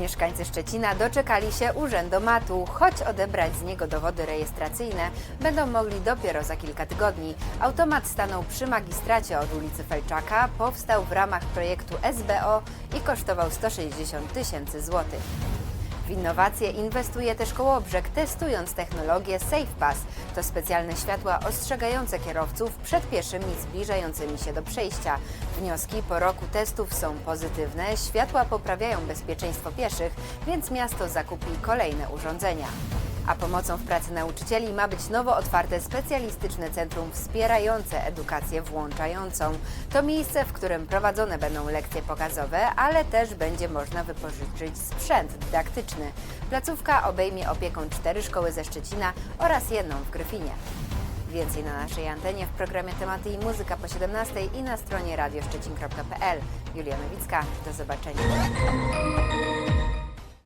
Mieszkańcy Szczecina doczekali się urzędomatu, choć odebrać z niego dowody rejestracyjne będą mogli dopiero za kilka tygodni. Automat stanął przy magistracie od ulicy Felczaka, powstał w ramach projektu SBO i kosztował 160 tysięcy złotych. W innowacje inwestuje też Kołobrzeg, testując technologię SafePass. To specjalne światła ostrzegające kierowców przed pieszymi zbliżającymi się do przejścia. Wnioski po roku testów są pozytywne, światła poprawiają bezpieczeństwo pieszych, więc miasto zakupi kolejne urządzenia. A pomocą w pracy nauczycieli ma być nowo otwarte specjalistyczne centrum wspierające edukację włączającą. To miejsce, w którym prowadzone będą lekcje pokazowe, ale też będzie można wypożyczyć sprzęt dydaktyczny. Placówka obejmie opieką cztery szkoły ze Szczecina oraz jedną w Gryfinie. Więcej na naszej antenie w programie Tematy i Muzyka po 17 i na stronie radioszczecin.pl. Julia Nowicka, do zobaczenia.